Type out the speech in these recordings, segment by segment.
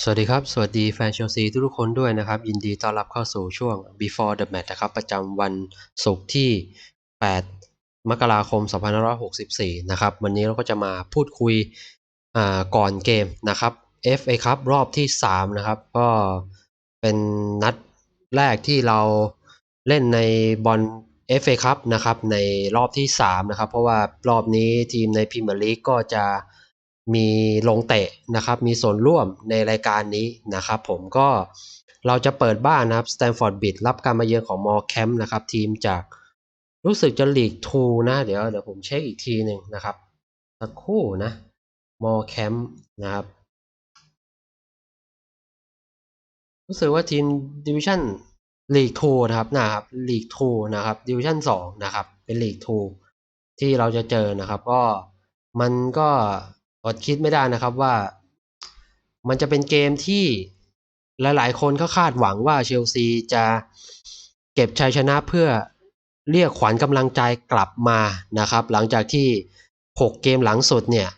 สวัสดีครับ สวัสดีแฟนเชลซีทุกคนด้วยนะครับ ยินดีต้อนรับเข้าสู่ช่วง Before the Match นะครับ ประจำวันศุกร์ที่ 8 มกราคม 2564 นะครับ วันนี้เราก็จะมาพูดคุยก่อนเกมนะครับ FA ครับรอบที่ 3 นะครับ ก็เป็นนัดแรกที่เราเล่นในบอล FA ครับนะครับ ในรอบที่ 3 นะครับ เพราะว่ารอบนี้ทีมในพรีเมียร์ลีกก็จะ มีลงเตะนะครับ มีส่วนร่วมในรายการนี้นะครับ ผมก็เราจะเปิดบ้านนะครับสแตนฟอร์ดบิดรับการมาเยือนของมอแคมป์นะครับ ทีมจากรู้สึกจะลีกทูนะเดี๋ยวเดี๋ยวผมเช็คอีกทีหนึ่งนะครับสักคู่นะมอแคมป์นะครับ รู้สึกว่าทีมดิวิชั่นลีกทูนะครับนะครับลีกทูนะครับดิวิชั่นสองนะครับ เป็นลีกทูที่เราจะเจอนะครับ ก็มันก็ อดคิดไม่ได้นะครับว่า มันจะเป็นเกมที่หลาย ๆ คนก็คาดหวังว่าเชลซีจะเก็บชัยชนะเพื่อเรียกขวัญกำลังใจกลับมานะครับ หลังจากที่ 6 เกมหลังสุดเนี่ย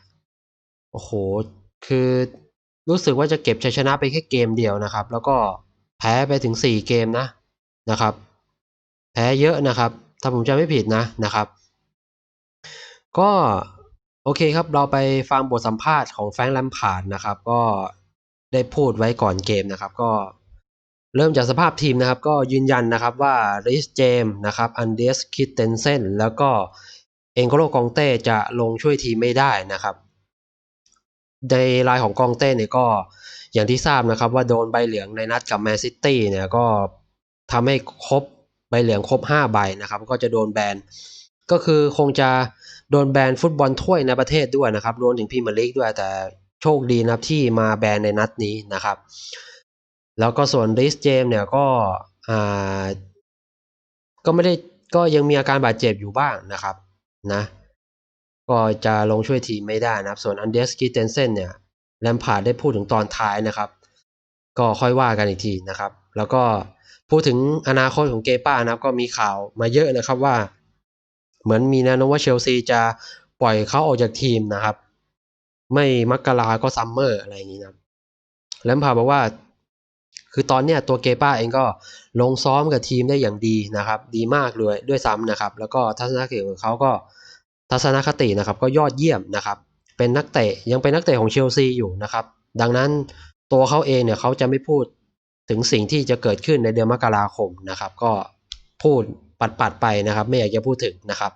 โอ้โห คือรู้สึกว่าจะเก็บชัยชนะไปแค่เกมเดียวนะครับ แล้วก็แพ้ไปถึง 4 เกมนะนะครับ แพ้เยอะนะครับ ถ้าผมจำไม่ผิดนะนะครับ ก็ โอเคครับ เราไปฟังบทสัมภาษณ์ของแฟรงค์แลมพาร์ดนะครับ ก็ได้พูดไว้ก่อนเกมนะครับ ก็เริ่มจากสภาพทีมนะครับ ก็ยืนยันนะครับว่าริสเจมนะครับอันเดสคิดเทนเซนแล้วก็เองโกโลกองเต้จะลงช่วยทีมไม่ได้นะครับในรายของกองเต้เนี่ยก็อย่างที่ทราบนะครับ ว่าโดนใบเหลืองในนัดกับแมนซิตี้เนี่ยก็ทำให้ครบใบเหลืองครบ 5 ใบนะครับ ก็จะโดนแบนก็คือคงจะ โดนแบนฟุตบอลถ้วยในประเทศด้วยนะครับรวมถึงพรีเมียร์ลีกด้วยแต่โชคดีนะครับที่มาแบนในนัดนี้นะครับ แล้วก็ส่วนริสเจมเนี่ยก็อ่าก็ไม่ได้ก็ยังมีอาการบาดเจ็บอยู่บ้างนะครับนะก็จะลงช่วยทีมไม่ได้นะครับ ส่วนอันเดสกิเทนเซนเนี่ยแลมพาร์ดได้พูดถึงตอนท้ายนะครับ ก็ค่อยว่ากันอีกทีนะครับ แล้วก็พูดถึงอนาคตของเกป้านะครับ ก็มีข่าวมาเยอะนะครับว่า เหมือนมีแนวโน้มว่าเชลซีจะปล่อยเขาออกจากทีมนะครับ ไม่มักกราก็ซัมเมอร์อะไรอย่างนี้นะแลมพาบอกว่า คือตอนเนี้ยตัวเกป้าเองก็ลงซ้อมกับทีมได้อย่างดีนะครับ ดีมากเลยด้วยซ้ำนะครับ แล้วก็ทัศนคติของเขาก็ทัศนคตินะครับ ก็ยอดเยี่ยมนะครับ เป็นนักเตะยังเป็นนักเตะของเชลซีอยู่นะครับ ดังนั้นตัวเขาเองเนี่ยเขาจะไม่พูดถึงสิ่งที่จะเกิดขึ้นในเดือนมกราคมนะครับ ก็พูด ปัดๆไปนะครับไม่อยากจะพูดถึงนะครับ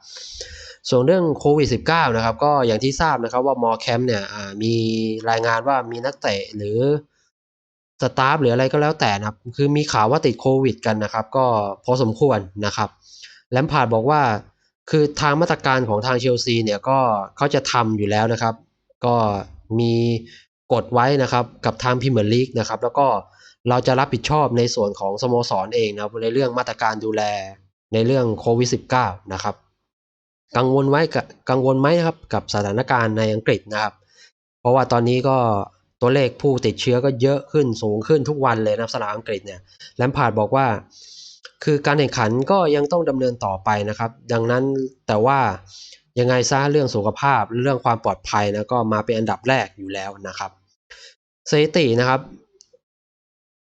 ส่วนเรื่องโควิด -19 นะครับก็อย่างที่ทราบนะครับว่ามอแคมป์เนี่ยมีรายงานว่ามีนักเตะหรือสตาฟหรืออะไรก็แล้วแต่นะครับ คือมีข่าวว่าติดโควิด กันนะครับ ก็พอสมควรนะครับแลมพาร์ดบอกว่า คือทางมาตรการของทางเชลซีเนี่ยก็เขาจะทำอยู่แล้วนะครับ ก็มีกฎไว้นะครับกับทางพรีเมียร์ลีกนะครับ แล้วก็เราจะรับผิดชอบในส่วนของสโมสรเองนะในเรื่องมาตรการดูแล ในเรื่องโควิด -19 นะครับ กังวลไว้กังวลไหมครับกับสถานการณ์ในอังกฤษนะครับ เพราะว่าตอนนี้ก็ตัวเลขผู้ติดเชื้อก็เยอะขึ้นสูงขึ้นทุกวันเลยนะครับสนามอังกฤษเนี่ยแลมพาร์ดบอกว่า คือการแข่งขันก็ยังต้องดำเนินต่อไปนะครับ ดังนั้นแต่ว่ายังไงซะเรื่องสุขภาพเรื่องความปลอดภัยนะก็มาเป็นอันดับแรกอยู่แล้วนะครับสถิตินะครับ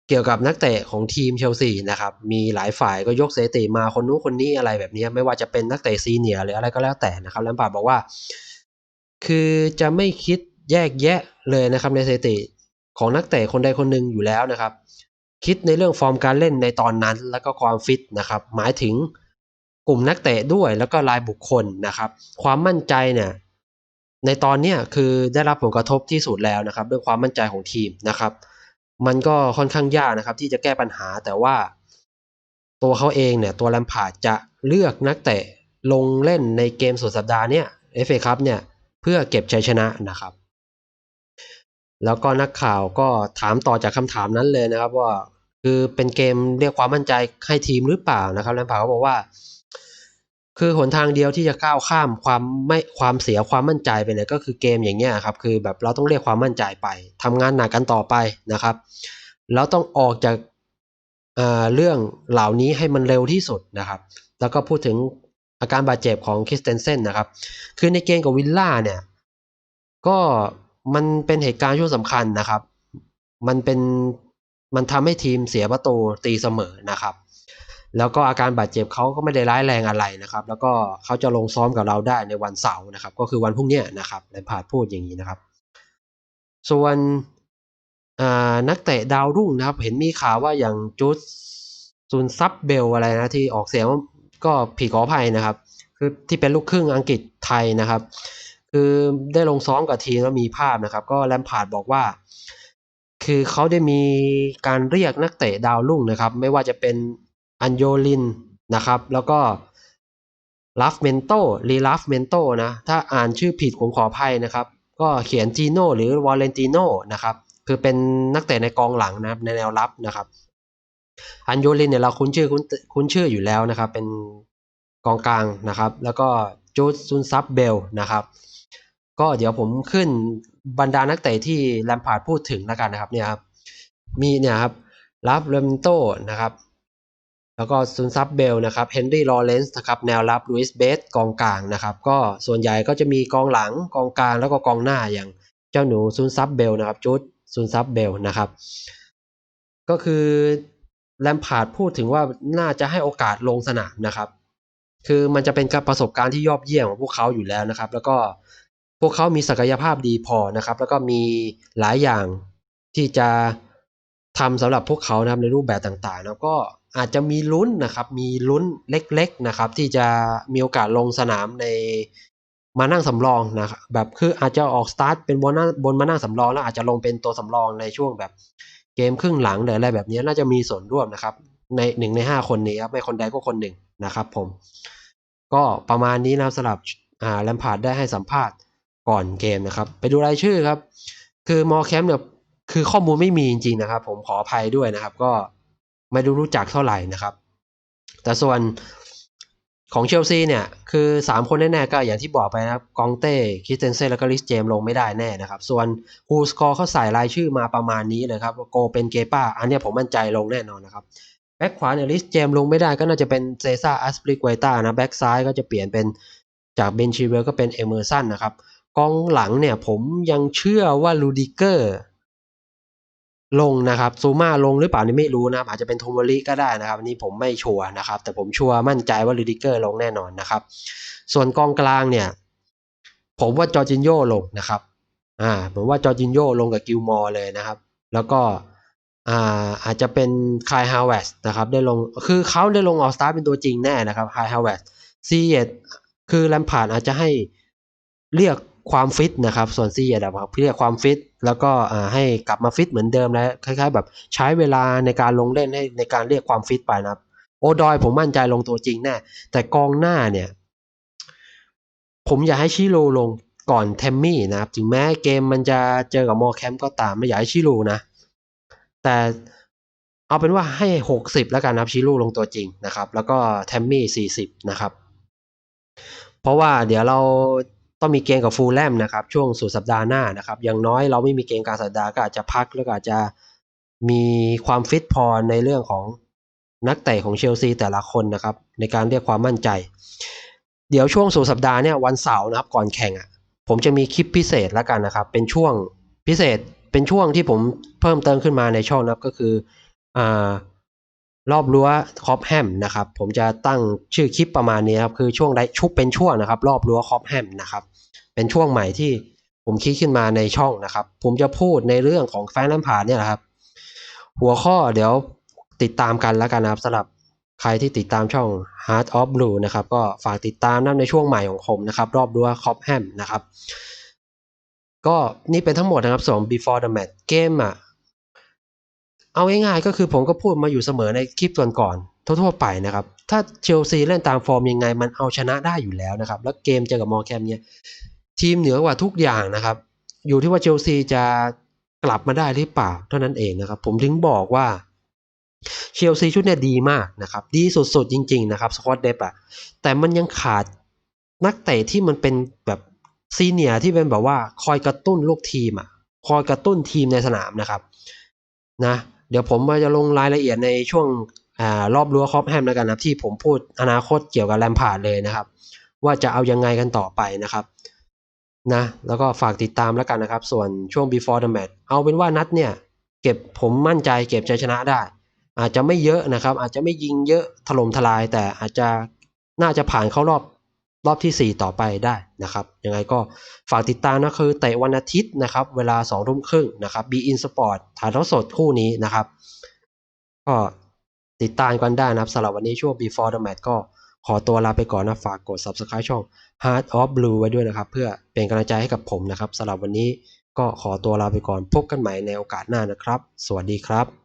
เกี่ยวกับนักเตะของทีมเชลซีนะครับมีหลายฝ่ายก็ยกสถิติมาคนนู้นคนนี้อะไรแบบนี้ไม่ว่าจะเป็นนักเตะซีเนียหรืออะไรก็แล้วแต่นะครับแลมปาร์ดบอกว่า คือจะไม่คิดแยกแยะเลยนะครับในสถิติของนักเตะคนใดคนหนึ่งอยู่แล้วนะครับ คิดในเรื่องฟอร์มการเล่นในตอนนั้น แล้วก็ความฟิตนะครับ หมายถึงกลุ่มนักเตะด้วยแล้วก็รายบุคคลนะครับ ความมั่นใจเนี่ยในตอนนี้คือได้รับผลกระทบที่สุดแล้วนะครับเรื่องความมั่นใจของทีมนะครับ มันก็ค่อนข้างยากนะครับ ที่จะแก้ปัญหาแต่ว่า ตัวเขาเองเนี่ย ตัวแลมพาร์ดจะเลือกนักเตะลงเล่นในเกมสุดสัปดาห์เนี่ยเอฟเอคัพเนี่ย เพื่อเก็บชัยชนะนะครับ แล้วก็นักข่าวก็ถามต่อจากคำถามนั้นเลยนะครับ ว่าคือเป็นเกมเรียกความมั่นใจให้ทีมหรือเปล่านะครับแลมพาร์ดก็บอกว่า คือหนทางเดียวที่จะก้าวข้ามความไม่ความเสียความมั่นใจไปเนี่ยก็คือเกมอย่างเงี้ยครับคือแบบเราต้องเรียกความมั่นใจไปทำงานหนักกันต่อไปนะครับแล้วต้องออกจากเรื่องเหล่านี้ให้มันเร็วที่สุดนะครับ แล้วก็พูดถึงอาการบาดเจ็บของคริสเตนเซนนะครับ คือในเกมกับวิลล่าเนี่ย ก็มันเป็นเหตุการณ์ช่วงสำคัญนะครับ มันเป็นมันทำให้ทีมเสียประตูตีเสมอนะครับ แล้วก็อาการบาดเจ็บเขาก็ไม่ได้ร้ายแรงอะไรนะครับ แล้วก็เขาจะลงซ้อมกับเราได้ในวันเสาร์นะครับ ก็คือวันพรุ่งนี้นะครับแลมพาร์ดพูดอย่างนี้นะครับ ส่วนนักเตะดาวรุ่งนะครับ เห็นมีข่าวว่าอย่างจูดซุนซับเบลอะไรนะที่ออกเสียงก็ผิดขออภัยนะครับ คือที่เป็นลูกครึ่งอังกฤษไทยนะครับ คือได้ลงซ้อมกับทีมแล้วมีภาพนะครับ ก็แลมพาร์ดบอกว่าคือเขาได้มีการเรียกนักเตะดาวรุ่งนะครับ ไม่ว่าจะเป็น อันโยลินนะครับ แล้วก็ลัฟเมนโตรีลัฟเมนโตนะ ถ้าอ่านชื่อผิดผมขออภัยนะครับ ก็เขียนจีโน่หรือวอลเลนติโนนะครับ คือเป็นนักเตะในกองหลังนะครับ ในแนวรับนะครับ อันโยลินเนี่ยเราคุ้นชื่อคุ้นคุ้นชื่ออยู่แล้วนะครับ เป็นกองกลางนะครับ แล้วก็จูดซุนซับเบลนะครับ ก็เดี๋ยวผมขึ้นบรรดานักเตะที่แลมพาร์ดพูดถึงแล้วกันนะครับเนี่ยครับ มีเนี่ยครับลัฟเรมโตนะครับ แล้วก็ซุนซับเบลนะครับเฮนรี่ลอเรนซ์นะครับแนวรับลุยส์เบสกองกลางนะครับก็ส่วนใหญ่ก็จะมีกองหลังกองกลางแล้วก็กองหน้าอย่างเจ้าหนูซุนซับเบลนะครับจูดซุนซับเบลนะครับ ก็คือแลมพาร์ดพูดถึงว่าน่าจะให้โอกาสลงสนามนะครับ คือมันจะเป็นการประสบการณ์ที่ยอดเยี่ยมของพวกเขาอยู่แล้วนะครับ แล้วก็พวกเขามีศักยภาพดีพอนะครับ แล้วก็มีหลายอย่างที่จะทำสำหรับพวกเขานะครับในรูปแบบต่างๆ แล้วก็ อาจจะมีลุ้นนะครับ มีลุ้นเล็กๆนะครับ ที่จะมีโอกาสลงสนามในมานั่งสำรองนะครับแบบคืออาจจะออกสตาร์ทเป็นบนบนมานั่งสำรองแล้วอาจจะลงเป็นตัวสำรองในช่วงแบบเกมครึ่งหลังหรืออะไรแบบนี้น่าจะมีส่วนร่วมนะครับ ในหนึ่งในห้าคนนี้ครับไม่คนใดก็คนหนึ่งนะครับ ผม ก็ประมาณนี้นะสำหรับอ่าแลมพาร์ดได้ให้สัมภาษณ์ก่อนเกมนะครับ ไปดูรายชื่อครับ คือมอแคมป์เนี่ยคือข้อมูลไม่มีจริงๆนะครับ ผมขออภัยด้วยนะครับ ก็ ไม่รู้รู้จักเท่าไหร่นะครับ แต่ส่วนของเชลซีเนี่ย คือสามคนแน่ๆก็อย่างที่บอกไปนะครับ กองเต้คิสเตนเซ่แล้วก็ลิสเจมลงไม่ได้แน่นะครับ ส่วนฮูสกอร์เขาใส่รายชื่อมาประมาณนี้เลยครับโกเป็นเกป้า อันนี้ผมมั่นใจลงแน่นอนนะครับแบ็กขวาเนี่ยลิสเจมลงไม่ได้ก็น่าจะเป็นเซซ่าอัสปริกไวต้านะแบ็กซ้ายก็จะเปลี่ยนเป็นจากเบนชีเวลก็เป็นเอเมอร์สันนะครับกองหลังเนี่ยผมยังเชื่อว่าลูดิเกอร์ ลงนะครับซูมาลงหรือเปล่านี่ไม่รู้นะครับ อาจจะเป็นโทโมริก็ได้นะครับอันนี้ผมไม่ชัวร์นะครับ แต่ผมชัวร์มั่นใจว่าลูดิเกอร์ลงแน่นอนนะครับ ส่วนกองกลางเนี่ย ผมว่าจอร์จินโยลงนะครับ อ่าผมว่าจอร์จินโยลงกับกิลมอร์เลยนะครับ แล้วก็อ่าอาจจะเป็นคายฮาวเวสนะครับ ได้ลงคือเขาได้ลงออสตาร์เป็นตัวจริงแน่นะครับคายฮาวเวสซีเอ็ดคือแลมพาร์ดอาจจะให้เรียก ความฟิตนะครับส่วนซีเอดครับเรียกความฟิตแล้วก็ให้กลับมาฟิตเหมือนเดิมแล้วคล้ายๆ แบบใช้เวลาในการลงเล่นให้ในการเรียกความฟิตไปนะครับ โอดอยผมมั่นใจลงตัวจริงแน่แต่กองหน้าเนี่ย ผมอยากให้ชิโร่ลงก่อนเทมมี่นะครับ ถึงแม้เกมมันจะเจอกับมอแคมก็ตามไม่อยากให้ชิโร่นะ แต่เอาเป็นว่าให้หกสิบแล้วกันนะครับชิโร่ลงตัวจริงนะครับ แล้วก็เทมมี่สี่สิบนะครับ เพราะว่าเดี๋ยวเรา ต้องมีเกมกับฟูลแลมนะครับ ช่วงสุดสัปดาห์หน้านะครับ อย่างน้อยเราไม่มีเกมกลารสัปดาห์ก็อาจจะพักแล้วก็อาจจะมีความฟิตพอในเรื่องของนักเตะของเชลซีแต่ละคนนะครับ ในการเรียกความมั่นใจ เดี๋ยวช่วงสุดสัปดาห์เนี่ยวันเสาร์นะครับก่อนแข่งอะผมจะมีคลิปพิเศษแล้วกันนะครับ เป็นช่วงพิเศษเป็นช่วงที่ผมเพิ่มเติมขึ้นมาในช่องนะครับก็คืออ่ารอบรั้วคอปแฮมนะครับ ผมจะตั้งชื่อคลิปประมาณนี้ครับคือช่วงใดชุบเป็นช่วงนะครับ รอบรั้วคอปแฮมนะครับ เป็นช่วงใหม่ที่ผมคิดขึ้นมาในช่องนะครับ ผมจะพูดในเรื่องของแฟนลัมพาร์เนี่ยแหละครับ หัวข้อเดี๋ยวติดตามกันแล้วกันนะครับสำหรับใครที่ติดตามช่อง Heart of Blue นะครับ ก็ฝากติดตามนะในช่วงใหม่ของผมนะครับ รอบรั้วคอปแฮมนะครับ ก็นี่เป็นทั้งหมดนะครับส่วน before the match เกมอะเอาง่ายๆก็คือผมก็พูดมาอยู่เสมอในคลิปก่อนๆทั่วๆไปนะครับ ถ้าเชลซีเล่นตามฟอร์มยังไงมันเอาชนะได้อยู่แล้วนะครับ แล้วเกมเจอกับมอร์แคมเนี่ย ทีมเหนือกว่าทุกอย่างนะครับ อยู่ที่ว่าเชลซีจะกลับมาได้หรือเปล่าเท่านั้นเองนะครับ ผมถึงบอกว่าเชลซีชุดเนี่ยดีมากนะครับ ดีสุดๆจริง ๆ นะครับสควอตเดฟอะแต่มันยังขาดนักเตะที่มันเป็นแบบซีเนียที่เป็นแบบว่าคอยกระตุ้นลูกทีมอะคอยกระตุ้นทีมในสนามนะครับนะเดี๋ยวผมจะลงรายละเอียดในช่วงอรอบรั้วคอปแฮมแล้วกันนะครับที่ผมพูดอนาคตเกี่ยวกับแลมพาร์ดเลยนะครับ ว่าจะเอายังไงกันต่อไปนะครับ นะแล้วก็ฝากติดตามแล้วกันนะครับ ส่วนช่วง before the match เอาเป็นว่านัดเนี่ย เก็บผมมั่นใจเก็บชัยชนะได้ อาจจะไม่เยอะนะครับ อาจจะไม่ยิงเยอะถล่มทลาย แต่อาจจะน่าจะผ่านเข้ารอบรอบที่ 4 ต่อไปได้นะครับยังไงก็ฝากติดตามนะคือเตะวันอาทิตย์นะครับ เวลา2ทุ่มครึ่งนะครับบีอินสปอร์ตถ่ายทอดสดคู่นี้นะครับ ก็ติดตามกันได้นะครับสำหรับวันนี้ช่วง before the match ก็ ขอตัวลาไปก่อนนะฝากกด subscribe ช่อง Heart of Blue ไว้ด้วยนะครับ เพื่อเป็นกำลังใจให้กับผมนะครับสำหรับวันนี้ก็ขอตัวลาไปก่อนพบกันใหม่ในโอกาสหน้านะครับ สวัสดีครับ